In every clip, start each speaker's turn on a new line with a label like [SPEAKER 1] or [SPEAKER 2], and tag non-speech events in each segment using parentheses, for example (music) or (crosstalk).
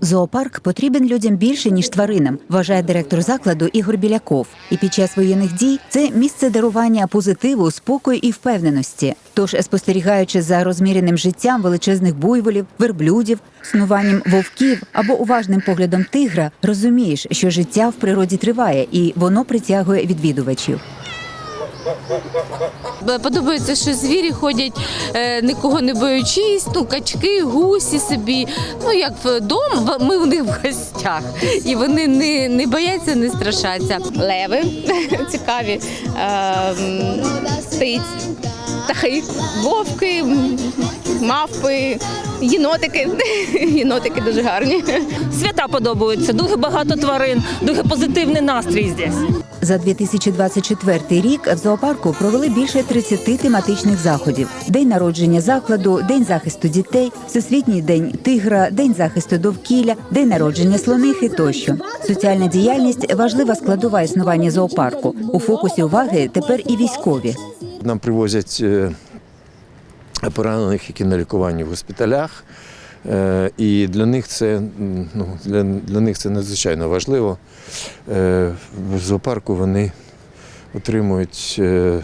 [SPEAKER 1] Зоопарк потрібен людям більше ніж тваринам, вважає директор закладу Ігор Біляков. І під час воєнних дій це місце дарування позитиву, спокою і впевненості. Тож, спостерігаючи за розміреним життям величезних буйволів, верблюдів, снуванням вовків або уважним поглядом тигра, розумієш, що життя в природі триває і воно притягує відвідувачів.
[SPEAKER 2] Подобається, що звірі ходять е, нікого не боючись, ну качки, гусі собі. Ну як вдома, ми у них в гостях, і вони не, не бояться, не страшаться.
[SPEAKER 3] леви (laughs) цікаві, ем, птиць, птахи, вовки, мавпи, єнотики. (laughs) Єнотики дуже гарні.
[SPEAKER 4] Свята подобаються, дуже багато тварин, дуже позитивний настрій здесь.
[SPEAKER 1] За 2024 рік в зоопарку провели більше 30 тематичних заходів: день народження закладу, день захисту дітей, всесвітній день тигра, день захисту довкілля, день народження слонихи тощо. Соціальна діяльність важлива складова існування зоопарку. У фокусі уваги тепер і військові.
[SPEAKER 5] Нам привозять е, поранених, які на лікуванні в госпіталях. Е, І для них це ну, для, для них це надзвичайно важливо. Е, В зоопарку вони отримують е,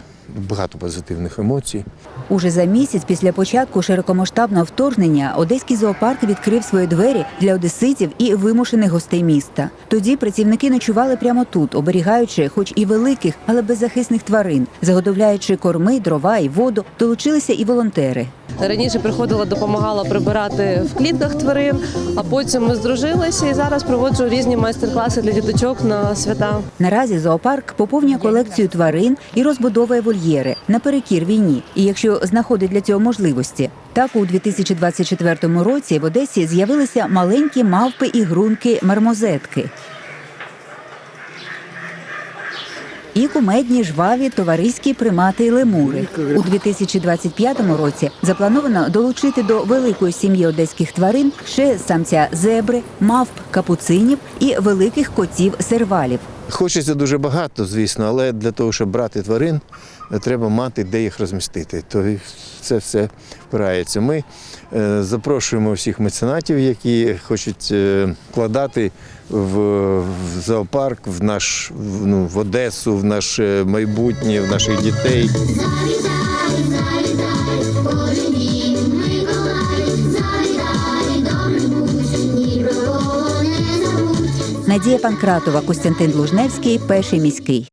[SPEAKER 5] багато позитивних емоцій.
[SPEAKER 1] Уже за місяць після початку широкомасштабного вторгнення одеський зоопарк відкрив свої двері для одеситів і вимушених гостей міста. Тоді працівники ночували прямо тут, оберігаючи, хоч і великих, але беззахисних тварин, заготовляючи корми, дрова і воду, долучилися і волонтери.
[SPEAKER 6] Раніше приходила, допомагала прибирати в клітках тварин, а потім ми здружилися і зараз проводжу різні майстер-класи для діточок на свята.
[SPEAKER 1] Наразі зоопарк поповнює колекцію тварин і розбудовує вольєри наперекір війні. І якщо знаходить для цього можливості, так у 2024 році в Одесі з'явилися маленькі мавпи і грунки мармозетки. І кумедні жваві товариські примати й лемури. У 2025 році заплановано долучити до великої сім'ї одеських тварин ще самця зебри, мавп, капуцинів і великих котів сервалів.
[SPEAKER 5] Хочеться дуже багато, звісно, але для того, щоб брати тварин, треба мати де їх розмістити. То це все впирається. Ми е, запрошуємо всіх меценатів, які хочуть е, вкладати в, зоопарк, в наш ну, в Одесу, в наше майбутнє, в наших дітей.
[SPEAKER 1] Надія Панкратова, Костянтин Лужневський, перший міський.